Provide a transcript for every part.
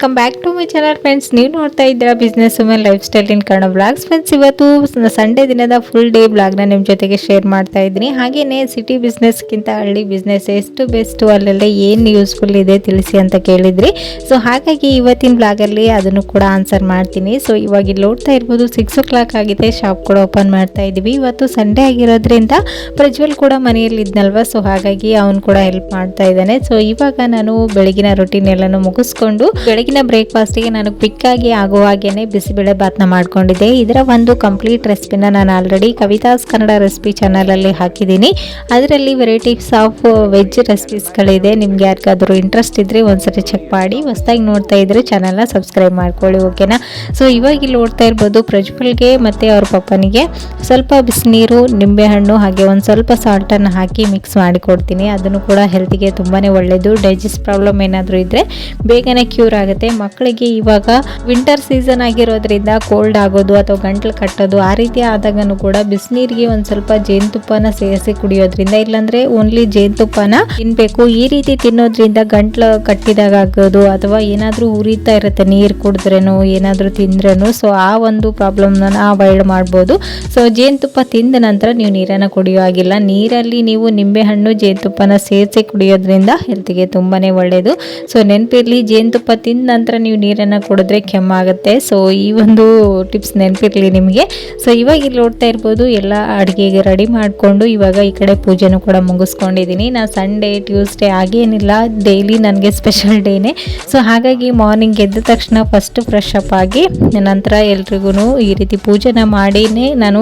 Welcome back to my channel friends ನೀವು ನೋಡ್ತಾ ಇದ್ದೀರಾ business women lifestyle in blogs friends ಇವತ್ತು ಸಂಡೇ ದಿನದ ಫುಲ್ ಡೇ ಬ್ಲಾಗ್ನ ನಿಮ್ಮ ಜೊತೆಗೆ ಶೇರ್ ಮಾಡ್ತಾ ಇದ್ದೀನಿ. ಹಾಗೆಯೇ ಸಿಟಿ ಬಿಸ್ನೆಸ್ಗಿಂತ ಹಳ್ಳಿ ಬಿಸ್ನೆಸ್ ಎಷ್ಟು ಬೆಸ್ಟು ಅಲ್ಲೆಲ್ಲ ಏನು ಯೂಸ್ಫುಲ್ ಇದೆ ತಿಳಿಸಿ ಅಂತ ಕೇಳಿದ್ರಿ. ಸೊ ಹಾಗಾಗಿ ಇವತ್ತಿನ ಬ್ಲಾಗಲ್ಲಿ ಅದನ್ನು ಕೂಡ ಆನ್ಸರ್ ಮಾಡ್ತೀನಿ. ಸೊ ಇವಾಗ ಇಲ್ಲಿ ನೋಡ್ತಾ ಇರ್ಬೋದು ಸಿಕ್ಸ್ ಓ ಕ್ಲಾಕ್ ಆಗಿದೆ ಶಾಪ್ ಕೂಡ ಓಪನ್ ಮಾಡ್ತಾ ಇದ್ದೀವಿ. ಇವತ್ತು ಸಂಡೇ ಆಗಿರೋದ್ರಿಂದ ಪ್ರಜ್ವಲ್ ಕೂಡ ಮನೆಯಲ್ಲಿ ಇದ್ನಲ್ವ? ಸೊ ಹಾಗಾಗಿ ಅವನು ಕೂಡ ಹೆಲ್ಪ್ ಮಾಡ್ತಾ ಇದ್ದಾನೆ. ಸೊ ಇವಾಗ ನಾನು ಬೆಳಗಿನ ರೊಟೀನ್ ಎಲ್ಲಾನು ಮುಗಿಸ್ಕೊಂಡು ಬೆಳಗಿನ ಬ್ರೇಕ್ಫಾಸ್ಟಿಗೆ ನಾನು ಕ್ವಿಕ್ ಆಗಿ ಆಗುವ ಹಾಗೇನೆ ಬಿಸಿಬೇಳೆ ಬಾತ್ನ ಮಾಡ್ಕೊಂಡಿದ್ದೆ. ಇದರ ಒಂದು ಕಂಪ್ಲೀಟ್ ರೆಸಿಪಿನ ನಾನು ಆಲ್ರೆಡಿ ಕವಿತಾಸ್ ಕನ್ನಡ ರೆಸಿಪಿ ಚಾನಲಲ್ಲಿ ಹಾಕಿದ್ದೀನಿ. ಅದರಲ್ಲಿ ವೆರೈಟೀಸ್ ಆಫ್ ವೆಜ್ ರೆಸಿಪೀಸ್ಗಳಿದೆ ನಿಮ್ಗೆ ಯಾರಿಗಾದರೂ ಇಂಟ್ರೆಸ್ಟ್ ಇದ್ದರೆ ಒಂದ್ಸರಿ ಚೆಕ್ ಮಾಡಿ. ಹೊಸದಾಗಿ ನೋಡ್ತಾ ಇದ್ರೆ ಚಾನಲ್ನ ಸಬ್ಸ್ಕ್ರೈಬ್ ಮಾಡ್ಕೊಳ್ಳಿ ಓಕೆನಾ ಸೊ ಇವಾಗ ಇಲ್ಲಿ ನೋಡ್ತಾ ಇರ್ಬೋದು ಪ್ರಜ್ವಲ್ಗೆ ಮತ್ತು ಅವ್ರ ಪಪ್ಪನಿಗೆ. ಸ್ವಲ್ಪ ಬಿಸಿನೀರು, ನಿಂಬೆಹಣ್ಣು ಹಾಗೆ ಒಂದು ಸ್ವಲ್ಪ ಸಾಲ್ಟನ್ನು ಹಾಕಿ ಮಿಕ್ಸ್ ಮಾಡಿ ಕೊಡ್ತೀನಿ. ಅದನ್ನು ಕೂಡ ಹೆಲ್ತಿಗೆ ತುಂಬಾ ಒಳ್ಳೆಯದು ಡೈಜೆಸ್ಟ್ ಪ್ರಾಬ್ಲಮ್ ಏನಾದರೂ ಇದ್ದರೆ ಬೇಗನೆ ಕ್ಯೂರ್ ಆಗುತ್ತೆ. ಮಕ್ಕಳಿಗೆ ಇವಾಗ ವಿಂಟರ್ ಸೀಸನ್ ಆಗಿರೋದ್ರಿಂದ ಕೋಲ್ಡ್ ಆಗೋದು ಅಥವಾ ಗಂಟ್ಲು ಕಟ್ಟೋದು ಆ ರೀತಿ ಆದಾಗನು ಕೂಡ ಬಿಸಿನೀರಿಗೆ ಒಂದು ಸ್ವಲ್ಪ ಜೇನುತುಪ್ಪನ ಸೇರಿಸಿ ಕುಡಿಯೋದ್ರಿಂದ, ಇಲ್ಲಾಂದ್ರೆ ಓನ್ಲಿ ಜೇನುತುಪ್ಪನ ತಿನ್ಬೇಕು. ಈ ರೀತಿ ತಿನ್ನೋದ್ರಿಂದ ಗಂಟ್ಲು ಕಟ್ಟಿದಾಗ ಆಗೋದು ಅಥವಾ ಏನಾದರೂ ಉರಿತಾ ಇರುತ್ತೆ, ನೀರು ಕುಡಿದ್ರೇನು, ಏನಾದರೂ ತಿಂದ್ರೇನು ಸೊ ಆ ಒಂದು ಪ್ರಾಬ್ಲಮ್ನ ಅವಾಯ್ಡ್ ಮಾಡ್ಬೋದು. ಸೊ ಜೇನುತುಪ್ಪ ತಿಂದ ನಂತರ ನೀವು ನೀರನ್ನು ಕುಡಿಯೋ ಆಗಿಲ್ಲ ನೀರಲ್ಲಿ ನೀವು ನಿಂಬೆಹಣ್ಣು, ಜೇನುತುಪ್ಪನ ಸೇರಿಸಿ ಕುಡಿಯೋದ್ರಿಂದ ಹೆಲ್ತ್ಗೆ ತುಂಬಾ ಒಳ್ಳೆಯದು ಸೊ ನೆನಪಿರಲಿ, ಜೇನುತುಪ್ಪ ತಿಂದ ನಂತರ ನೀವು ನೀರನ್ನು ಕುಡಿದ್ರೆ ಕೆಮ್ಮಾಗುತ್ತೆ. ಸೊ ಈ ಒಂದು ಟಿಪ್ಸ್ ನೆನಪಿರಲಿ ನಿಮಗೆ. ಸೊ ಇವಾಗ ಇಲ್ಲಿ ನೋಡ್ತಾ ಇರ್ಬೋದು, ಎಲ್ಲ ಅಡುಗೆಗೆ ರೆಡಿ ಮಾಡಿಕೊಂಡು ಇವಾಗ ಈ ಕಡೆ ಪೂಜೆನೂ ಕೂಡ ಮುಗಿಸ್ಕೊಂಡಿದ್ದೀನಿ ನಾನು ಸಂಡೇ ಟ್ಯೂಸ್ಡೇ ಆಗೇನಿಲ್ಲ ಡೈಲಿ ನನಗೆ ಸ್ಪೆಷಲ್ ಡೇನೇ ಸೊ ಹಾಗಾಗಿ ಮಾರ್ನಿಂಗ್ ಎದ್ದ ತಕ್ಷಣ ಫಸ್ಟ್ ಫ್ರೆಶ್ ಅಪ್ ಆಗಿ, ನಂತರ ಎಲ್ರಿಗೂ ಈ ರೀತಿ ಪೂಜೆನ ಮಾಡಿನೇ ನಾನು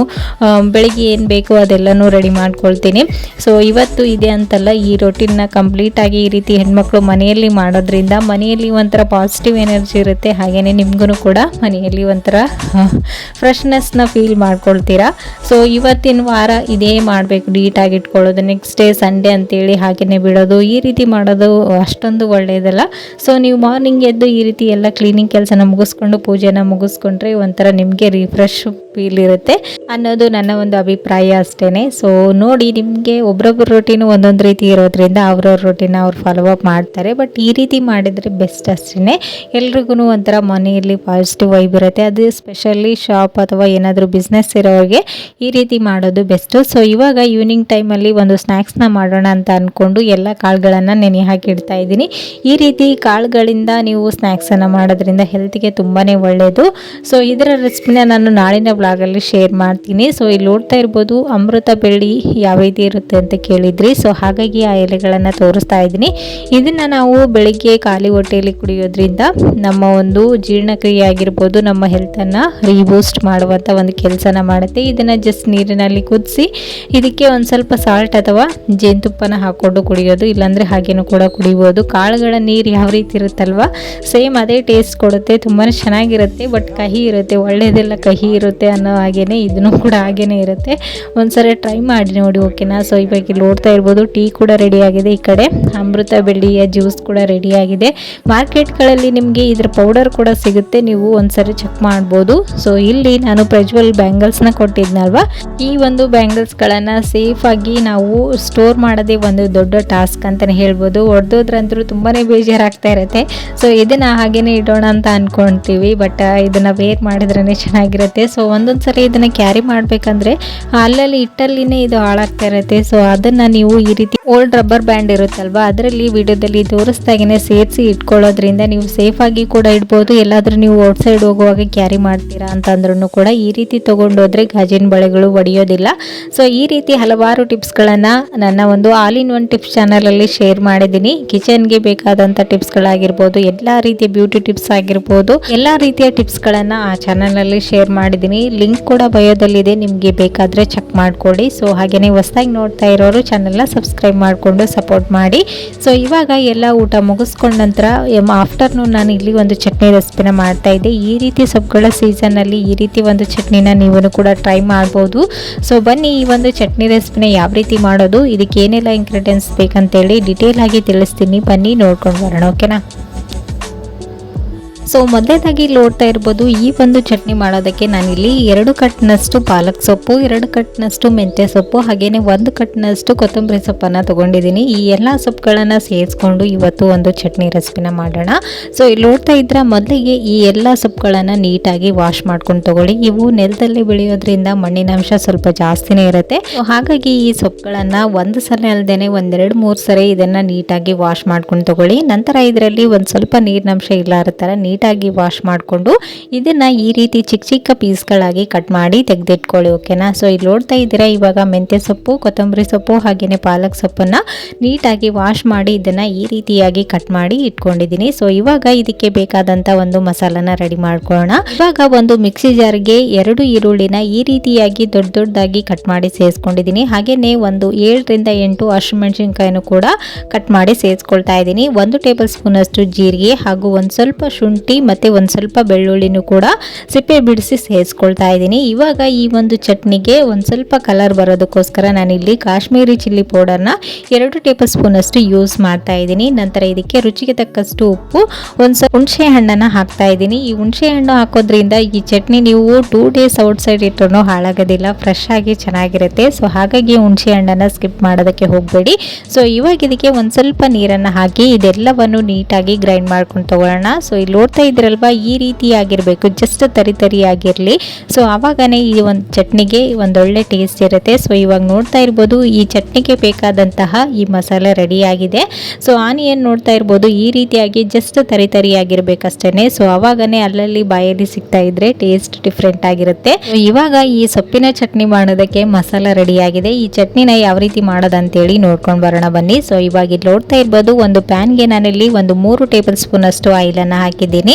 ಬೆಳಗ್ಗೆ ಏನು ಬೇಕು ಅದೆಲ್ಲನೂ ರೆಡಿ ಮಾಡ್ಕೊಳ್ತೀನಿ. ಸೊ ಇವತ್ತು ಇದೆ ಅಂತಲ್ಲ, ಈ ರೊಟೀನ್ನ ಕಂಪ್ಲೀಟಾಗಿ ಈ ರೀತಿ ಹೆಣ್ಮಕ್ಳು ಮನೆಯಲ್ಲಿ ಮಾಡೋದ್ರಿಂದ ಮನೆಯಲ್ಲಿ ಒಂಥರ ಪಾಸಿಟಿವ್ ಎನರ್ಜಿ ಇರುತ್ತೆ ಹಾಗೆಯೇ ನಿಮಗೂ ಕೂಡ ಮನೆಯಲ್ಲಿ ಒಂಥರ ಫ್ರೆಶ್ನೆಸ್ನ ಫೀಲ್ ಮಾಡ್ಕೊಳ್ತೀರಾ? ಸೊ ಇವತ್ತಿನ ವಾರ ಇದೇ ಮಾಡಬೇಕು ನೀಟಾಗಿ ಇಟ್ಕೊಳ್ಳೋದು ನೆಕ್ಸ್ಟ್ ಡೇ ಸಂಡೇ ಅಂತೇಳಿ ಹಾಗೆಯೇ ಬಿಡೋದು, ಈ ರೀತಿ ಮಾಡೋದು ಅಷ್ಟೊಂದು ಒಳ್ಳೆಯದಲ್ಲ ಸೊ ನೀವು ಮಾರ್ನಿಂಗ್ ಎದ್ದು ಈ ರೀತಿ ಎಲ್ಲ ಕ್ಲೀನಿಂಗ್ ಕೆಲಸನ ಮುಗಿಸ್ಕೊಂಡು, ಪೂಜೆನ ಮುಗಿಸ್ಕೊಂಡ್ರೆ ಒಂಥರ ನಿಮಗೆ ರಿಫ್ರೆಶ್ ಫೀಲ್ ಇರುತ್ತೆ ಅನ್ನೋದು ನನ್ನ ಒಂದು ಅಭಿಪ್ರಾಯ ಅಷ್ಟೇ ಸೊ ನೋಡಿ ನಿಮಗೆ ಒಬ್ರೊಬ್ಬರ ರೊಟೀನು ಒಂದೊಂದು ರೀತಿ ಇರೋದ್ರಿಂದ ಅವ್ರವ್ರ ರೊಟೀನ ಅವ್ರು ಫಾಲೋ ಅಪ್ ಮಾಡ್ತಾರೆ ಬಟ್ ಈ ರೀತಿ ಮಾಡಿದರೆ ಬೆಸ್ಟ್ ಅಷ್ಟೇ ಎಲ್ರಿಗೂ ಒಂಥರ ಮನೆಯಲ್ಲಿ ಪಾಸಿಟಿವ್ ವೈಬ್ ಇರುತ್ತೆ. ಅದು ಸ್ಪೆಷಲಿ ಶಾಪ್ ಅಥವಾ ಏನಾದರೂ ಬಿಸ್ನೆಸ್ ಇರೋರಿಗೆ ಈ ರೀತಿ ಮಾಡೋದು ಬೆಸ್ಟು ಸೊ ಇವಾಗ ಈವ್ನಿಂಗ್ ಟೈಮಲ್ಲಿ ಒಂದು ಸ್ನ್ಯಾಕ್ಸ್ನ ಮಾಡೋಣ ಅಂತ ಅಂದ್ಕೊಂಡು ಎಲ್ಲ ಕಾಳುಗಳನ್ನು ನೆನೆ ಹಾಕಿ ಇಡ್ತಾ ಇದ್ದೀನಿ. ಈ ರೀತಿ ಕಾಳುಗಳಿಂದ ನೀವು ಸ್ನ್ಯಾಕ್ಸನ್ನು ಮಾಡೋದ್ರಿಂದ ಹೆಲ್ತ್ಗೆ ತುಂಬಾ ಒಳ್ಳೆಯದು ಸೊ ಇದರ ರೆಸಿಪಿನ ನಾನು ನಾಳಿನ ಬ್ಲಾಗಲ್ಲಿ ಶೇರ್ ಮಾಡ್ತೀನಿ. ಸೊ ಇಲ್ಲಿ ನೋಡ್ತಾ ಇರ್ಬೋದು ಅಮೃತ ಬೆಳ್ಳಿ ಯಾವ ರೀತಿ ಇರುತ್ತೆ ಅಂತ ಕೇಳಿದ್ರಿ. ಸೊ ಹಾಗಾಗಿ ಆ ಎಲೆಗಳನ್ನು ತೋರಿಸ್ತಾ ಇದ್ದೀನಿ. ಇದನ್ನು ನಾವು ಬೆಳಿಗ್ಗೆ ಖಾಲಿ ಹೊಟ್ಟೆಯಲ್ಲಿ ಕುಡಿಯೋದ್ರಿಂದ ನಮ್ಮ ಒಂದು ಜೀರ್ಣಕ್ರಿಯೆ ಆಗಿರ್ಬೋದು ನಮ್ಮ ಹೆಲ್ತನ್ನು ರೀಬೂಸ್ಟ್ ಮಾಡುವಂಥ ಒಂದು ಕೆಲಸನ ಮಾಡುತ್ತೆ. ಇದನ್ನು ಜಸ್ಟ್ ನೀರಿನಲ್ಲಿ ಕುದಿಸಿ, ಇದಕ್ಕೆ ಒಂದು ಸ್ವಲ್ಪ ಸಾಲ್ಟ್ ಅಥವಾ ಜೇನುತುಪ್ಪನ ಹಾಕ್ಕೊಂಡು ಕುಡಿಯೋದು, ಇಲ್ಲಾಂದರೆ ಹಾಗೇನೂ ಕೂಡ ಕುಡಿಬೋದು. ಕಾಳುಗಳ ನೀರು ಯಾವ ರೀತಿ ಇರುತ್ತಲ್ವ ಸೇಮ್ ಅದೇ ಟೇಸ್ಟ್ ಕೊಡುತ್ತೆ ತುಂಬಾ ಚೆನ್ನಾಗಿರುತ್ತೆ ಬಟ್ ಕಹಿ ಇರುತ್ತೆ ಒಳ್ಳೆಯದೆಲ್ಲ ಕಹಿ ಇರುತ್ತೆ ಅನ್ನೋ ಹಾಗೇ ಇದನ್ನು ಕೂಡ ಹಾಗೆಯೇ ಇರುತ್ತೆ. ಒಂದ್ಸರಿ ಟ್ರೈ ಮಾಡಿ ನೋಡಿ ಓಕೆನಾ ಸೊ ಇವಾಗ ಇಲ್ಲಿ ನೋಡ್ತಾ ಇರ್ಬೋದು, ಟೀ ಕೂಡ ರೆಡಿ ಆಗಿದೆ ಈ ಕಡೆ. ಅಮೃತ ಬೆಳ್ಳಿಯ ಜ್ಯೂಸ್ ಕೂಡ ರೆಡಿ ಆಗಿದೆ. ಮಾರ್ಕೆಟ್ಗಳಲ್ಲಿ ನಿಮಗೆ ಇದರ ಪೌಡರ್ ಕೂಡ ಸಿಗುತ್ತೆ. ನೀವು ಒಂದ್ಸರಿ ಚೆಕ್ ಮಾಡ್ಬೋದು. ಸೊ ಇಲ್ಲಿ ನಾನು ಪ್ರಜ್ವಲ್ ಬ್ಯಾಂಗಲ್ಸ್ನ ಕೊಟ್ಟಿದ್ನಲ್ವಾ? ಈ ಒಂದು ಬ್ಯಾಂಗಲ್ಸ್ಗಳನ್ನು ಸೇಫಾಗಿ ನಾವು ಸ್ಟೋರ್ ಮಾಡೋದೇ ಒಂದು ದೊಡ್ಡ ಟಾಸ್ಕ್ ಅಂತಲೇ ಹೇಳ್ಬೋದು. ಹೊಡೆದೋದ್ರಂತೂ ತುಂಬಾ ಬೇಜಾರಾಗ್ತಾ ಇರುತ್ತೆ. ಸೊ ಇದನ್ನು ಹಾಗೇನೆ ಇಡೋಣ ಅಂತ ಅನ್ಕೊಂತೀವಿ. ಬಟ್ ಇದನ್ನು ವೇರ್ ಮಾಡಿದ್ರೇ ಚೆನ್ನಾಗಿರುತ್ತೆ. ಸೊ ಒಂದೊಂದು ಸರಿ ಇದನ್ನು ಕ್ಯಾರಿ ಮಾಡಬೇಕಂದ್ರೆ ಅಲ್ಲಲ್ಲಿ ಇಟ್ಟಲ್ಲಿನೇ ಇದು ಹಾಳಾಗ್ತಾ ಇರುತ್ತೆ. ಸೊ ಅದನ್ನು ನೀವು ಈ ರೀತಿ ಓಲ್ಡ್ ರಬ್ಬರ್ ಬ್ಯಾಂಡ್ ಇರುತ್ತಲ್ವಾ? ಅದರಲ್ಲಿ ವಿಡಿಯೋದಲ್ಲಿ ತೋರಿಸ್ದಾಗೇ ಸೇರಿಸಿ ಇಟ್ಕೊಳ್ಳೋದ್ರಿಂದ ನೀವು ಸೇಫಾಗಿ ಕೂಡ ಇಡ್ಬೋದು. ಎಲ್ಲಾದರೂ ನೀವು ಔಟ್ ಸೈಡ್ ಹೋಗುವಾಗ ಕ್ಯಾರಿ ಮಾಡ್ತೀರಾ ಅಂತಂದ್ರೂ ಕೂಡ ಈ ರೀತಿ ತೊಗೊಂಡೋದ್ರೆ ಗಾಜಿನ ಬಳೆಗಳು ಒಡೆಯೋದಿಲ್ಲ. ಸೊ ಈ ರೀತಿ ಹಲವಾರು ಟಿಪ್ಸ್ಗಳನ್ನು ನನ್ನ ಒಂದು ಆಲ್ ಇನ್ ಒನ್ ಟಿಪ್ಸ್ ಚಾನಲಲ್ಲಿ ಶೇರ್ ಮಾಡಿದ್ದೀನಿ. ಕಿಚನ್ಗೆ ಬೇಕಾದಂಥ ಟಿಪ್ಸ್ಗಳಾಗಿರ್ಬೋದು ಎಲ್ಲ ರೀತಿಯ ಬ್ಯೂಟಿ ಟಿಪ್ಸ್ ಆಗಿರ್ಬೋದು, ಎಲ್ಲ ರೀತಿಯ ಟಿಪ್ಸ್ಗಳನ್ನು ಆ ಚಾನಲಲ್ಲಿ ಶೇರ್ ಮಾಡಿದ್ದೀನಿ. ಲಿಂಕ್ ಕೂಡ ಬಯೋದಲ್ಲಿದೆ ನಿಮಗೆ ಬೇಕಾದರೆ ಚೆಕ್ ಮಾಡ್ಕೊಳ್ಳಿ. ಸೊ ಹಾಗೆಯೇ ಹೊಸದಾಗಿ ನೋಡ್ತಾ ಇರೋರು ಚಾನಲ್ನ ಸಬ್ಸ್ಕ್ರೈಬ್ ಮಾಡಿಕೊಂಡು ಸಪೋರ್ಟ್ ಮಾಡಿ. ಸೊ ಇವಾಗ ಎಲ್ಲ ಊಟ ಮುಗಿಸ್ಕೊಂಡ ನಂತರ ಆಫ್ಟರ್ನೂನ್ ನಾನು ಇಲ್ಲಿ ಒಂದು ಚಟ್ನಿ ರೆಸಿಪಿನ ಮಾಡ್ತಾ ಇದ್ದೆ. ಈ ರೀತಿ ಸೊಪ್ಪುಗಳ ಸೀಸನ್ನಲ್ಲಿ ಈ ರೀತಿ ಒಂದು ಚಟ್ನಿನ ನೀವು ಕೂಡ ಟ್ರೈ ಮಾಡ್ಬೋದು. ಸೊ ಬನ್ನಿ ಈ ಒಂದು ಚಟ್ನಿ ರೆಸಿಪಿನ ಯಾವ ರೀತಿ ಮಾಡೋದು, ಇದಕ್ಕೆ ಏನೆಲ್ಲ ಇಂಗ್ರೀಡಿಯೆಂಟ್ಸ್ ಬೇಕಂತೇಳಿ ಡಿಟೇಲ್ ಆಗಿ ತಿಳಿಸ್ತೀನಿ. ಬನ್ನಿ ನೋಡ್ಕೊಂಡು ಬರೋಣ ಓಕೆನಾ ಸೊ ಮೊದಲೇದಾಗಿ ನೋಡ್ತಾ ಇರ್ಬೋದು, ಈ ಒಂದು ಚಟ್ನಿ ಮಾಡೋದಕ್ಕೆ ನಾನಿಲ್ಲಿ ಎರಡು ಕಟ್ನಷ್ಟು ಪಾಲಕ್ ಸೊಪ್ಪು, ಎರಡು ಕಟ್ನಷ್ಟು ಮೆಂತ್ಯ ಸೊಪ್ಪು, ಹಾಗೇನೆ ಒಂದು ಕಟ್ನಷ್ಟು ಕೊತ್ತಂಬರಿ ಸೊಪ್ಪನ್ನು ತಗೊಂಡಿದ್ದೀನಿ. ಈ ಎಲ್ಲ ಸೊಪ್ಪುಗಳನ್ನು ಸೇರಿಸ್ಕೊಂಡು ಇವತ್ತು ಒಂದು ಚಟ್ನಿ ರೆಸಿಪಿನ ಮಾಡೋಣ. ಸೊ ಇಲ್ಲಿ ನೋಡ್ತಾ ಇದ್ರೆ ಮೊದಲಿಗೆ ಈ ಎಲ್ಲ ಸೊಪ್ಪುಗಳನ್ನು ನೀಟಾಗಿ ವಾಶ್ ಮಾಡ್ಕೊಂಡು ತಗೊಳ್ಳಿ. ಇವು ನೆಲದಲ್ಲಿ ಬೆಳೆಯೋದ್ರಿಂದ ಮಣ್ಣಿನಾಂಶ ಸ್ವಲ್ಪ ಜಾಸ್ತಿನೇ ಇರುತ್ತೆ. ಹಾಗಾಗಿ ಈ ಸೊಪ್ಪುಗಳನ್ನು ಒಂದು ಸಲ ಅಲ್ಲದೆ ಒಂದೆರಡು ಮೂರು ಸರಿ ಇದನ್ನು ನೀಟಾಗಿ ವಾಶ್ ಮಾಡ್ಕೊಂಡು ತಗೊಳ್ಳಿ. ನಂತರ ಇದರಲ್ಲಿ ಒಂದು ಸ್ವಲ್ಪ ನೀರಿನಂಶ ಇಲ್ಲಾರ ಥರ ನೀಟಾಗಿ ವಾಶ್ ಮಾಡಿಕೊಂಡು ಇದನ್ನು ಈ ರೀತಿ ಚಿಕ್ಕ ಚಿಕ್ಕ ಪೀಸ್ಗಳಾಗಿ ಕಟ್ ಮಾಡಿ ತೆಗೆದಿಟ್ಕೊಳ್ಳಿ, ಓಕೆನಾ? ಸೊ ಇಲ್ಲಿ ನೋಡ್ತಾ ಇದ್ದೀರಾ? ಇವಾಗ ಮೆಂತ್ಯ ಸೊಪ್ಪು, ಕೊತ್ತಂಬರಿ ಸೊಪ್ಪು ಹಾಗೆಯೇ ಪಾಲಕ್ ಸೊಪ್ಪನ್ನು ನೀಟಾಗಿ ವಾಶ್ ಮಾಡಿ ಇದನ್ನು ಈ ರೀತಿಯಾಗಿ ಕಟ್ ಮಾಡಿ ಇಟ್ಕೊಂಡಿದ್ದೀನಿ. ಸೊ ಇವಾಗ ಇದಕ್ಕೆ ಬೇಕಾದಂಥ ಒಂದು ಮಸಾಲನ ರೆಡಿ ಮಾಡ್ಕೊಳ್ಳೋಣ. ಇವಾಗ ಒಂದು ಮಿಕ್ಸಿ ಜಾರ್ಗೆ ಎರಡು ಈರುಳ್ಳಿನ ಈ ರೀತಿಯಾಗಿ ದೊಡ್ಡ ದೊಡ್ಡದಾಗಿ ಕಟ್ ಮಾಡಿ ಸೇರಿಸ್ಕೊಂಡಿದ್ದೀನಿ. ಹಾಗೆಯೇ ಒಂದು ಏಳರಿಂದ ಎಂಟು ಹಸಿಮೆಣಸಿನ್ಕಾಯಿನೂ ಕೂಡ ಕಟ್ ಮಾಡಿ ಸೇರಿಸ್ಕೊಳ್ತಾ ಇದ್ದೀನಿ. ಒಂದು ಟೇಬಲ್ ಸ್ಪೂನಷ್ಟು ಜೀರಿಗೆ ಹಾಗೂ ಒಂದು ಸ್ವಲ್ಪ ಶುಂಠಿ ಮತ್ತು ಒಂದು ಸ್ವಲ್ಪ ಬೆಳ್ಳುಳ್ಳಿನೂ ಕೂಡ ಸಿಪ್ಪೆ ಬಿಡಿಸಿ ಸೇರಿಸ್ಕೊಳ್ತಾ ಇದ್ದೀನಿ. ಇವಾಗ ಈ ಒಂದು ಚಟ್ನಿಗೆ ಒಂದು ಸ್ವಲ್ಪ ಕಲರ್ ಬರೋದಕ್ಕೋಸ್ಕರ ನಾನಿಲ್ಲಿ ಕಾಶ್ಮೀರಿ ಚಿಲ್ಲಿ ಪೌಡರ್ನ ಎರಡು ಟೇಬಲ್ ಸ್ಪೂನ್ ಅಷ್ಟು ಯೂಸ್ ಮಾಡ್ತಾ ಇದ್ದೀನಿ. ನಂತರ ಇದಕ್ಕೆ ರುಚಿಗೆ ತಕ್ಕಷ್ಟು ಉಪ್ಪು, ಒಂದು ಸ್ವಲ್ಪ ಹುಣಸೆ ಹಣ್ಣನ್ನು ಹಾಕ್ತಾ ಇದ್ದೀನಿ. ಈ ಹುಣಸೆ ಹಣ್ಣು ಹಾಕೋದ್ರಿಂದ ಈ ಚಟ್ನಿ ನೀವು ಟೂ ಡೇಸ್ ಔಟ್ ಸೈಡ್ ಇಟ್ಟರೂ ಹಾಳಾಗೋದಿಲ್ಲ ಫ್ರೆಶ್ ಆಗಿ ಚೆನ್ನಾಗಿರುತ್ತೆ. ಸೊ ಹಾಗಾಗಿ ಹುಣಸೆ ಹಣ್ಣನ್ನು ಸ್ಕಿಪ್ ಮಾಡೋದಕ್ಕೆ ಹೋಗಬೇಡಿ. ಸೊ ಇವಾಗ ಇದಕ್ಕೆ ಒಂದು ಸ್ವಲ್ಪ ನೀರನ್ನು ಹಾಕಿ ಇದೆಲ್ಲವನ್ನು ನೀಟಾಗಿ ಗ್ರೈಂಡ್ ಮಾಡ್ಕೊಂಡು ತಗೊಳ್ಳೋಣ. ಸೊ ಇಲ್ಲಿ ನೋಡ್ತಾ ಇದ್ರಲ್ವಾ? ಈ ರೀತಿಯಾಗಿರಬೇಕು. ಜಸ್ಟ್ ತರಿ ತರಿಯಾಗಿರಲಿ ಸೊ ಆವಾಗನೇ ಈ ಒಂದು ಚಟ್ನಿಗೆ ಒಂದೊಳ್ಳೆ ಟೇಸ್ಟ್ ಇರುತ್ತೆ. ಸೊ ಇವಾಗ ನೋಡ್ತಾ ಇರ್ಬೋದು, ಈ ಚಟ್ನಿಗೆ ಬೇಕಾದಂತಹ ಈ ಮಸಾಲೆ ರೆಡಿಯಾಗಿದೆ ಸೊ ಆನಿಯನ್ ನೋಡ್ತಾ ಇರ್ಬೋದು, ಈ ರೀತಿಯಾಗಿ ಜಸ್ಟ್ ತರಿ ತರಿಯಾಗಿರ್ಬೇಕಷ್ಟೇ ಸೊ ಅವಾಗನೇ ಅಲ್ಲಲ್ಲಿ ಬಾಯಲ್ಲಿ ಸಿಗ್ತಾ ಇದ್ರೆ ಟೇಸ್ಟ್ ಡಿಫ್ರೆಂಟ್ ಆಗಿರುತ್ತೆ. ಇವಾಗ ಈ ಸೊಪ್ಪಿನ ಚಟ್ನಿ ಮಾಡೋದಕ್ಕೆ ಮಸಾಲ ರೆಡಿಯಾಗಿದೆ ಈ ಚಟ್ನಿನ ಯಾವ ರೀತಿ ಮಾಡೋದಂತೇಳಿ ನೋಡ್ಕೊಂಡು ಬರೋಣ ಬನ್ನಿ. ಸೊ ಇವಾಗ ಇಲ್ಲಿ ನೋಡ್ತಾ ಇರ್ಬೋದು, ಒಂದು ಪ್ಯಾನ್ಗೆ ನಾನಿಲ್ಲಿ ಒಂದು ಮೂರು ಟೇಬಲ್ ಸ್ಪೂನ್ ಅಷ್ಟು ಆಯಿಲನ್ನು ಹಾಕಿದ್ದೀನಿ.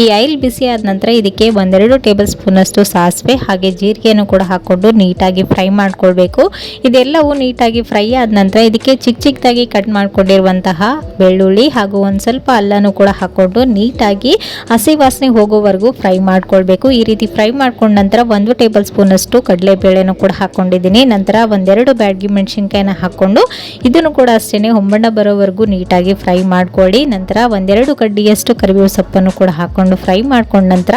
ಈ ಆಯಿಲ್ ಬಿಸಿ ಆದ ನಂತರ ಇದಕ್ಕೆ ಒಂದೆರಡು ಟೇಬಲ್ ಸ್ಪೂನ್ ಅಷ್ಟು ಸಾಸಿವೆ ಹಾಗೆ ಜೀರಿಗೆಯನ್ನು ಕೂಡ ಹಾಕ್ಕೊಂಡು ನೀಟಾಗಿ ಫ್ರೈ ಮಾಡ್ಕೊಳ್ಬೇಕು. ಇದೆಲ್ಲವೂ ನೀಟಾಗಿ ಫ್ರೈ ಆದ ನಂತರ ಇದಕ್ಕೆ ಚಿಕ್ಕ ಚಿಕ್ಕದಾಗಿ ಕಟ್ ಮಾಡಿಕೊಂಡಿರುವಂತಹ ಬೆಳ್ಳುಳ್ಳಿ ಹಾಗೂ ಒಂದು ಸ್ವಲ್ಪ ಅಲ್ಲನೂ ಕೂಡ ಹಾಕ್ಕೊಂಡು ನೀಟಾಗಿ ಹಸಿ ವಾಸನೆ ಹೋಗೋವರೆಗೂ ಫ್ರೈ ಮಾಡ್ಕೊಳ್ಬೇಕು. ಈ ರೀತಿ ಫ್ರೈ ಮಾಡ್ಕೊಂಡ ನಂತರ ಒಂದು ಟೇಬಲ್ ಸ್ಪೂನ್ ಅಷ್ಟು ಕಡಲೆಬೇಳೆನೂ ಕೂಡ ಹಾಕ್ಕೊಂಡಿದ್ದೀನಿ. ನಂತರ ಒಂದೆರಡು ಬ್ಯಾಡ್ಗಿ ಮೆಣಸಿನ್ಕಾಯಿನ ಹಾಕೊಂಡು ಇದನ್ನು ಕೂಡ ಅಷ್ಟೇ ಹೊಂಬಣ್ಣ ಬರೋವರೆಗೂ ನೀಟಾಗಿ ಫ್ರೈ ಮಾಡ್ಕೊಳ್ಳಿ. ನಂತರ ಒಂದೆರಡು ಕಡ್ಡಿಯಷ್ಟು ಕರಿಬೇವು ಸೊಪ್ಪನ್ನು ಕೂಡ ಹಾಕ್ಕೊಂಡು ಫ್ರೈ ಮಾಡ್ಕೊಂಡ ನಂತರ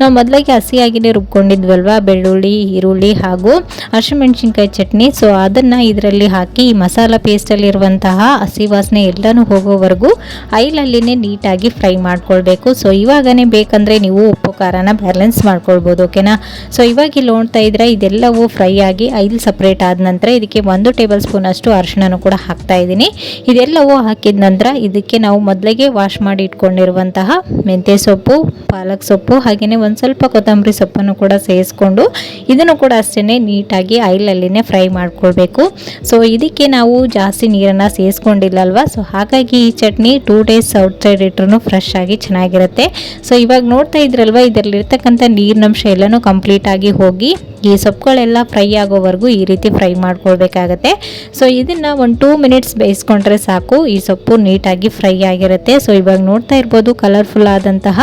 ನಾವು ಮೊದಲಿಗೆ ಹಸಿಯಾಗಿನೇ ರುಬ್ಕೊಂಡಿದ್ವಲ್ವ? ಬೆಳ್ಳುಳ್ಳಿ, ಈರುಳ್ಳಿ ಹಾಗೂ ಹಸಿಮೆಣಸಿನ್ಕಾಯಿ ಚಟ್ನಿ. ಸೊ ಅದನ್ನು ಇದರಲ್ಲಿ ಹಾಕಿ ಈ ಮಸಾಲ ಪೇಸ್ಟಲ್ಲಿರುವಂತಹ ಹಸಿ ವಾಸನೆ ಎಲ್ಲನೂ ಹೋಗೋವರೆಗೂ ಐಲಲ್ಲಿನೇ ನೀಟಾಗಿ ಫ್ರೈ ಮಾಡ್ಕೊಳ್ಬೇಕು. ಸೊ ಇವಾಗನೇ ಬೇಕಂದರೆ ನೀವು ಖಾರನ ಬ್ಯಾಲೆನ್ಸ್ ಮಾಡ್ಕೊಳ್ಬೋದು ಓಕೆನಾ ಸೊ ಇವಾಗ ಇಲ್ಲಿ ನೋಡ್ತಾ ಇದ್ರೆ ಇದೆಲ್ಲವೂ ಫ್ರೈ ಆಗಿ ಆಯಿಲ್ ಸಪ್ರೇಟ್ ಆದ ನಂತರ ಇದಕ್ಕೆ ಒಂದು ಟೇಬಲ್ ಸ್ಪೂನ್ ಅಷ್ಟು ಅರಿಶಿಣನೂ ಕೂಡ ಹಾಕ್ತಾ ಇದ್ದೀನಿ. ಇದೆಲ್ಲವೂ ಹಾಕಿದ ನಂತರ ಇದಕ್ಕೆ ನಾವು ಮೊದಲಿಗೆ ವಾಶ್ ಮಾಡಿ ಇಟ್ಕೊಂಡಿರುವಂತಹ ಮೆಂತ್ಯ ಸೊಪ್ಪು, ಪಾಲಕ್ ಸೊಪ್ಪು ಹಾಗೆಯೇ ಒಂದು ಸ್ವಲ್ಪ ಕೊತ್ತಂಬರಿ ಸೊಪ್ಪನ್ನು ಕೂಡ ಸೇರಿಸ್ಕೊಂಡು ಇದನ್ನು ಕೂಡ ಅಷ್ಟೇ ನೀಟಾಗಿ ಆಯಿಲಲ್ಲಿನೇ ಫ್ರೈ ಮಾಡ್ಕೊಳ್ಬೇಕು. ಸೊ ಇದಕ್ಕೆ ನಾವು ಜಾಸ್ತಿ ನೀರನ್ನು ಸೇರಿಸ್ಕೊಂಡಿಲ್ಲ ಅಲ್ವಾ? ಸೊ ಹಾಗಾಗಿ ಈ chutney two days outside ಇಟ್ರು ಫ್ರೆಶ್ ಆಗಿ ಚೆನ್ನಾಗಿರುತ್ತೆ. ಸೊ ಇವಾಗ ನೋಡ್ತಾ ಇದ್ರಲ್ವ ಇದರಲ್ಲಿರ್ತಕ್ಕಂಥ ನೀರಿನಂಶ ಎಲ್ಲನೂ ಕಂಪ್ಲೀಟ್ ಆಗಿ ಹೋಗಿ ಈ ಸೊಪ್ಪುಗಳೆಲ್ಲ ಫ್ರೈ ಆಗೋವರೆಗೂ ಈ ರೀತಿ ಫ್ರೈ ಮಾಡ್ಕೊಳ್ಬೇಕಾಗತ್ತೆ. ಸೊ ಇದನ್ನು ಒಂದು ಟೂ ಮಿನಿಟ್ಸ್ ಬೇಯಿಸ್ಕೊಂಡ್ರೆ ಸಾಕು. ಈ ಸೊಪ್ಪು ನೀಟಾಗಿ ಫ್ರೈ ಆಗಿರುತ್ತೆ. ಸೊ ಇವಾಗ ನೋಡ್ತಾ ಇರ್ಬೋದು ಕಲರ್ಫುಲ್ ಆದಂತಹ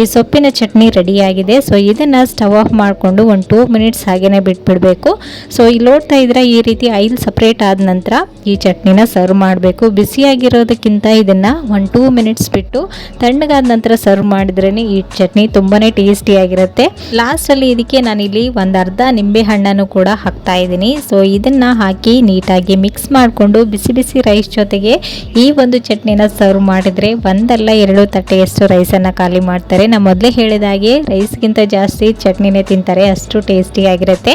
ಈ ಸೊಪ್ಪಿನ ಚಟ್ನಿ ರೆಡಿಯಾಗಿದೆ ಸೊ ಇದನ್ನು ಸ್ಟವ್ ಆಫ್ ಮಾಡಿಕೊಂಡು ಒಂದು ಟೂ ಮಿನಿಟ್ಸ್ ಹಾಗೇ ಬಿಟ್ಬಿಡಬೇಕು. ಸೊ ಇಲ್ಲಿ ನೋಡ್ತಾ ಇದ್ರೆ ಈ ರೀತಿ ಆಯಿಲ್ ಸಪ್ರೇಟ್ ಆದ ನಂತರ ಈ ಚಟ್ನಿನ ಸರ್ವ್ ಮಾಡಬೇಕು. ಬಿಸಿಯಾಗಿರೋದಕ್ಕಿಂತ ಇದನ್ನು ಒಂದು ಟೂ ಮಿನಿಟ್ಸ್ ಬಿಟ್ಟು ತಣ್ಣಗಾದ ನಂತರ ಸರ್ವ್ ಮಾಡಿದ್ರೇ ಈ ಚಟ್ನಿ ತುಂಬಾ ಟೇಸ್ಟಿಯಾಗಿರುತ್ತೆ ಲಾಸ್ಟಲ್ಲಿ ಇದಕ್ಕೆ ನಾನಿಲ್ಲಿ ಒಂದು ಅರ್ಧ ನಿಂಬೆ ಹಣ್ಣನ್ನು ಕೂಡ ಹಾಕ್ತಾ ಇದ್ದೀನಿ. ಸೊ ಇದನ್ನು ಹಾಕಿ ನೀಟಾಗಿ ಮಿಕ್ಸ್ ಮಾಡಿಕೊಂಡು ಬಿಸಿ ಬಿಸಿ ರೈಸ್ ಜೊತೆಗೆ ಈ ಒಂದು ಚಟ್ನಿನ ಸರ್ವ್ ಮಾಡಿದರೆ ಒಂದಲ್ಲ ಎರಡು ತಟ್ಟೆಯಷ್ಟು ರೈಸನ್ನು ಖಾಲಿ ಮಾಡ್ತಾರೆ. ನಾನು ಮೊದಲೇ ಹೇಳಿದ ಹಾಗೆ ರೈಸ್ಗಿಂತ ಜಾಸ್ತಿ ಚಟ್ನಿನೇ ತಿಂತಾರೆ. ಅಷ್ಟು ಟೇಸ್ಟಿಯಾಗಿರುತ್ತೆ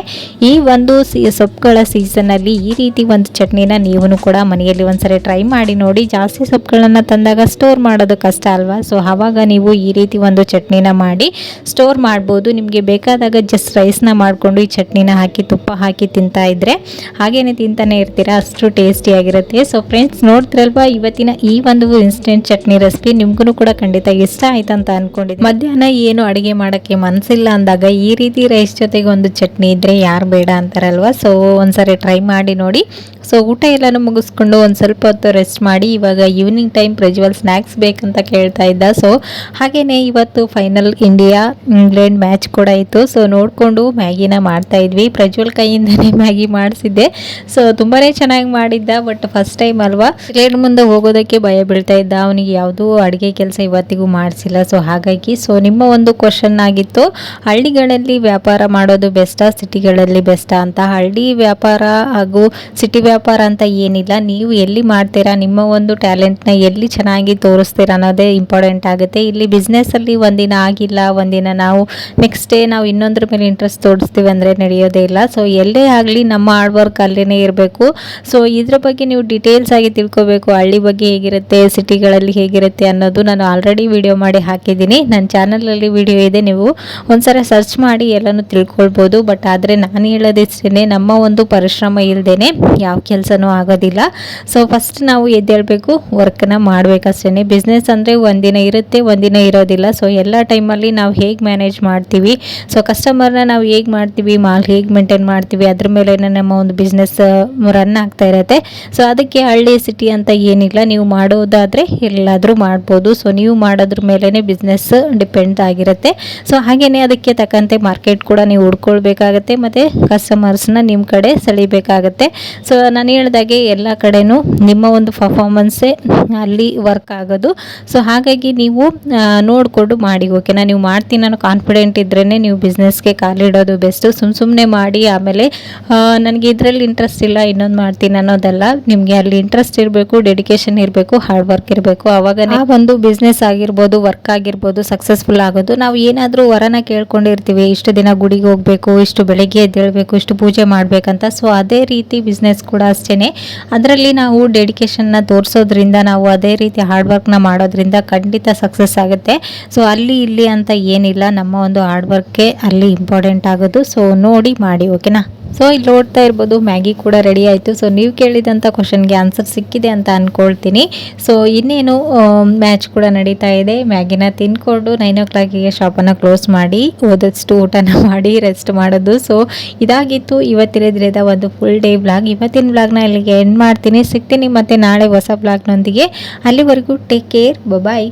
ಈ ಒಂದು ಸೊಪ್ಪುಗಳ ಸೀಸನ್ನಲ್ಲಿ ಈ ರೀತಿ ಒಂದು ಚಟ್ನಿನ ನೀವು ಕೂಡ ಮನೆಯಲ್ಲಿ ಒಂದ್ಸರಿ ಟ್ರೈ ಮಾಡಿ ನೋಡಿ. ಜಾಸ್ತಿ ಸೊಪ್ಪುಗಳನ್ನು ತಂದಾಗ ಸ್ಟೋರ್ ಮಾಡೋದು ಕಷ್ಟ ಅಲ್ವಾ? ಸೊ ಆವಾಗ ನೀವು ಈ ರೀತಿ ಒಂದು ಚಟ್ನಿನ ಮಾಡಿ ಸ್ಟೋರ್ ಮಾಡ್ಬೋದು. ನಿಮಗೆ ಬೇಕಾದಾಗ ಜಸ್ಟ್ ರೈಸ್ನ ಮಾಡಿಕೊಂಡು ಈ ಚಟ್ನಿನ ಹಾಕಿ, ತುಪ್ಪ ಹಾಕಿ ತಿಂತಾ ಇದ್ರೆ ಹಾಗೇನೆ ತಿಂತಾನೆ ಇರ್ತೀರ? ಅಷ್ಟು ಟೇಸ್ಟಿಯಾಗಿರುತ್ತೆ ಸೊ ಫ್ರೆಂಡ್ಸ್ ನೋಡ್ತಿರಲ್ವಾ, ಇವತ್ತಿನ ಈ ಒಂದು ಇನ್ಸ್ಟೆಂಟ್ ಚಟ್ನಿ ರೆಸಿಪಿ ನಿಮ್ಗೂ ಕೂಡ ಖಂಡಿತ ಇಷ್ಟ ಆಯ್ತು ಅಂತ ಅನ್ಕೊಂಡಿದ್ದೆ ಮಧ್ಯಾಹ್ನ ಏನು ಅಡುಗೆ ಮಾಡೋಕ್ಕೆ ಮನಸ್ಸಿಲ್ಲ ಅಂದಾಗ ಈ ರೀತಿ ರೈಸ್ ಜೊತೆಗೆ ಒಂದು ಚಟ್ನಿ ಇದ್ರೆ ಯಾರು ಬೇಡ ಅಂತಾರಲ್ವ? ಸೊ ಒಂದ್ಸರಿ ಟ್ರೈ ಮಾಡಿ ನೋಡಿ. ಸೊ ಊಟ ಎಲ್ಲನೂ ಮುಗಿಸ್ಕೊಂಡು ಒಂದು ಸ್ವಲ್ಪ ಹೊತ್ತು ರೆಸ್ಟ್ ಮಾಡಿ. ಇವಾಗ ಈವ್ನಿಂಗ್ ಟೈಮ್ ಪ್ರಜ್ವಲ್ ಸ್ನ್ಯಾಕ್ಸ್ ಬೇಕಂತ ಕೇಳ್ತಾ ಇದ್ದ. ಸೊ ಹಾಗೆಯೇ ಇವತ್ತು ಫೈನಲ್ ಇಂಡಿಯಾ ಇಂಗ್ಲೆಂಡ್ ಮ್ಯಾಚ್ ಕೂಡ ಇತ್ತು. ಸೊ ನೋಡಿಕೊಂಡು ಮ್ಯಾಗಿನ ಮಾಡ್ತಾ ಇದ್ವಿ. ಪ್ರಜ್ವಲ್ ಕೈಯಿಂದನೇ ಮ್ಯಾಗಿ ಮಾಡಿಸಿದ್ದೆ. ಸೊ ತುಂಬಾ ಚೆನ್ನಾಗಿ ಮಾಡಿದ್ದ ಬಟ್ ಫಸ್ಟ್ ಟೈಮ್ ಅಲ್ವಾ? ಪ್ಲೇಟ್ ಮುಂದೆ ಹೋಗೋದಕ್ಕೆ ಭಯ ಬೀಳ್ತಾ ಇದ್ದ. ಅವನಿಗೆ ಯಾವುದೂ ಅಡುಗೆ ಕೆಲಸ ಇವತ್ತಿಗೂ ಮಾಡಿಸಿಲ್ಲ. ಸೊ ಹಾಗಾಗಿ ಸೊ ನಿಮ್ಮ ಒಂದು ಕ್ವಶನ್ ಆಗಿತ್ತು. ಹಳ್ಳಿಗಳಲ್ಲಿ ವ್ಯಾಪಾರ ಮಾಡೋದು ಬೆಸ್ಟಾ? ಸಿಟಿಗಳಲ್ಲಿ ಬೆಸ್ಟಾ? ಅಂತ ಹಳ್ಳಿ ವ್ಯಾಪಾರ ಹಾಗೂ ಸಿಟಿ ವ್ಯಾಪಾರ ಅಂತ ಏನಿಲ್ಲ. ನೀವು ಎಲ್ಲಿ ಮಾಡ್ತೀರಾ? ನಿಮ್ಮ ಒಂದು ಟ್ಯಾಲೆಂಟ್ನ ಎಲ್ಲಿ ಚೆನ್ನಾಗಿ ತೋರಿಸ್ತೀರಾ ಅನ್ನೋದೇ ಇಂಪಾರ್ಟೆಂಟ್ ಆಗುತ್ತೆ. ಇಲ್ಲಿ ಬಿಸ್ನೆಸ್ಸಲ್ಲಿ ಒಂದಿನ ಆಗಿಲ್ಲ. ಒಂದಿನ ನಾವು ನೆಕ್ಸ್ಟ್ ಡೇ ನಾವು ಇನ್ನೊಂದ್ರ ಮೇಲೆ ಇಂಟ್ರೆಸ್ಟ್ ತೋರಿಸ್ತೀವಿ. ಅಂದರೆ ನಡೆಯೋದೇ ಇಲ್ಲ. ಸೊ ಎಲ್ಲೇ ಆಗಲಿ ನಮ್ಮ ಹಾರ್ಡ್ ವರ್ಕ್ ಅಲ್ಲೇ ಇರಬೇಕು. ಸೊ ಇದ್ರ ಬಗ್ಗೆ ನೀವು ಡೀಟೇಲ್ಸ್ ಆಗಿ ತಿಳ್ಕೊಬೇಕು. ಹಳ್ಳಿ ಬಗ್ಗೆ ಹೇಗಿರುತ್ತೆ, ಸಿಟಿಗಳಲ್ಲಿ ಹೇಗಿರುತ್ತೆ ಅನ್ನೋದು ನಾನು ಆಲ್ರೆಡಿ ವಿಡಿಯೋ ಮಾಡಿ ಹಾಕಿದ್ದೀನಿ. ನನ್ನ ಚಾನಲಲ್ಲಿ ವಿಡಿಯೋ ಇದೆ, ನೀವು ಒಂದ್ಸಲ ಸರ್ಚ್ ಮಾಡಿ ಎಲ್ಲನೂ ತಿಳ್ಕೊಳ್ಬೋದು. ಬಟ್ ಆದರೆ ನಾನು ಹೇಳೋದಿಷ್ಟೇ ನಮ್ಮ ಒಂದು ಪರಿಶ್ರಮ ಇಲ್ಲದೇ ಯಾವ ಕೆಲಸನೂ ಆಗೋದಿಲ್ಲ. ಸೊ ಫಸ್ಟ್ ನಾವು ಎದ್ದೇಳಬೇಕು ವರ್ಕನ್ನ ಮಾಡಬೇಕಷ್ಟೇ ಬಿಸ್ನೆಸ್ ಅಂದರೆ ಒಂದಿನ ಇರುತ್ತೆ, ಒಂದಿನ ಇರೋದಿಲ್ಲ. ಸೊ ಎಲ್ಲ ಟೈಮಲ್ಲಿ ನಾವು ಹೇಗೆ ಮ್ಯಾನೇಜ್ ಮಾಡ್ತೀವಿ? ಸೊ ಕಸ್ಟಮರ್ನ ನಾವು ಹೇಗೆ ಮಾಡ್ತೀವಿ? ಮಾಲ್ ಹೇಗೆ ಮೇಂಟೈನ್ ಮಾಡ್ತೀವಿ, ಅದ್ರ ಮೇಲೆ ನಮ್ಮ ಒಂದು ಬಿಸ್ನೆಸ್ ರನ್ ಆಗ್ತಾ ಇರುತ್ತೆ. ಸೊ ಅದಕ್ಕೆ ಹಳ್ಳಿ ಸಿಟಿ ಅಂತ ಏನಿಲ್ಲ, ನೀವು ಮಾಡೋದಾದರೆ ಎಲ್ಲಾದರೂ ಮಾಡ್ಬೋದು. ಸೊ ನೀವು ಮಾಡೋದ್ರ ಮೇಲೇ ಬಿಸ್ನೆಸ್ ಡಿಪೆಂಡ್ ಆಗಿರುತ್ತೆ. ಸೊ ಹಾಗೆಯೇ ಅದಕ್ಕೆ ತಕ್ಕಂತೆ ಮಾರ್ಕೆಟ್ ಕೂಡ ನೀವು ಹುಡ್ಕೊಳ್ಬೇಕಾಗತ್ತೆ, ಮತ್ತು ಕಸ್ಟಮರ್ಸ್ನ ನಿಮ್ಮ ಕಡೆ ಸೆಳಿಬೇಕಾಗತ್ತೆ. ಸೊ ನಾನು ಹೇಳ್ದಾಗೆ ಎಲ್ಲ ಕಡೆನೂ ನಿಮ್ಮ ಒಂದು ಪರ್ಫಾರ್ಮೆನ್ಸೇ ಅಲ್ಲಿ ವರ್ಕ್ ಆಗೋದು. ಸೊ ಹಾಗಾಗಿ ನೀವು ನೋಡಿಕೊಂಡು ಮಾಡಿ ಓಕೆನಾ ನೀವು ಮಾಡ್ತೀನಿ, ನಾನು ಕಾನ್ಫಿಡೆಂಟ್ ಇದ್ರೇ ನೀವು ಬಿಸ್ನೆಸ್ಗೆ ಕಾಲಿಡೋದು ಬೆಸ್ಟು ಸುಮ್ಮ ಸುಮ್ಮನೆ ಮಾಡಿ ಆಮೇಲೆ ನನಗೆ ಇದರಲ್ಲಿ ಇಂಟ್ರೆಸ್ಟ್ ಇಲ್ಲ, ಇನ್ನೊಂದು ಮಾಡ್ತೀನಿ ಅನ್ನೋದಲ್ಲ ನಿಮಗೆ ಅಲ್ಲಿ ಇಂಟ್ರೆಸ್ಟ್ ಇರಬೇಕು ಡೆಡಿಕೇಶನ್ ಇರಬೇಕು ಹಾರ್ಡ್ ವರ್ಕ್ ಇರಬೇಕು. ಆವಾಗ ಒಂದು ಬಿಸ್ನೆಸ್ ಆಗಿರ್ಬೋದು ವರ್ಕ್ ಆಗಿರ್ಬೋದು ಸಕ್ಸಸ್ಫುಲ್ ಆಗೋದು, ನಾವು ಏನಾದರೂ ವರನ ಕೇಳ್ಕೊಂಡಿರ್ತೀವಿ. ಇಷ್ಟು ದಿನ ಗುಡಿಗೆ ಹೋಗಬೇಕು, ಇಷ್ಟು ಬೆಳಗ್ಗೆ ಎದ್ದೇಳಬೇಕು, ಇಷ್ಟು ಪೂಜೆ ಮಾಡಬೇಕಂತ. ಸೊ ಅದೇ ರೀತಿ ಬಿಸ್ನೆಸ್ ಕೂಡ ಅಷ್ಟೇ ಅದರಲ್ಲಿ ನಾವು ಡೆಡಿಕೇಶನ್ನ ತೋರಿಸೋದ್ರಿಂದ, ನಾವು ಅದೇ ರೀತಿ ಹಾರ್ಡ್ ವರ್ಕ್ನ ಮಾಡೋದ್ರಿಂದ ಖಂಡಿತ ಸಕ್ಸಸ್ ಆಗುತ್ತೆ. ಸೊ ಅಲ್ಲಿ, ಇಲ್ಲಿ ಅಂತ ಏನಿಲ್ಲ. ನಮ್ಮ ಒಂದು ಹಾರ್ಡ್ ವರ್ಕ್ಗೆ ಅಲ್ಲಿ ಇಂಪಾರ್ಟೆಂಟ್ ಆಗೋದು. ಸೊ ನೋಡಿ ಮಾಡಿ ಓಕೆನಾ ಸೊ ಇಲ್ಲಿ ನೋಡ್ತಾ ಇರ್ಬೋದು ಮ್ಯಾಗಿ ಕೂಡ ರೆಡಿ ಆಯಿತು. ಸೊ ನೀವು ಕೇಳಿದಂಥ ಕ್ವಶನ್ಗೆ ಆನ್ಸರ್ ಸಿಕ್ಕಿದೆ ಅಂತ ಅಂದ್ಕೊಳ್ತೀನಿ ಸೊ ಇನ್ನೇನು ಮ್ಯಾಚ್ ಕೂಡ ನಡೀತಾ ಇದೆ. ಮ್ಯಾಗಿನ ತಿನ್ಕೊಂಡು ನೈನ್ ಓ ಕ್ಲಾಕಿಗೆ ಶಾಪನ್ನು ಕ್ಲೋಸ್ ಮಾಡಿ, ಓದಷ್ಟು ಊಟನ ಮಾಡಿ ರೆಸ್ಟ್ ಮಾಡೋದು. ಸೊ ಇದಾಗಿತ್ತು ಇವತ್ತಿನ ದಿನದ ಒಂದು ಫುಲ್ ಡೇ ಬ್ಲಾಗ್ ಇವತ್ತಿನ ಬ್ಲಾಗ್ನ ಇಲ್ಲಿಗೆ ಎಂಡ್ ಮಾಡ್ತೀನಿ. ಸಿಗ್ತೀನಿ ಮತ್ತು ನಾಳೆ ಹೊಸ ಬ್ಲಾಗ್ನೊಂದಿಗೆ ಅಲ್ಲಿವರೆಗೂ ಟೇಕ್ ಕೇರ್ ಬಾಯ್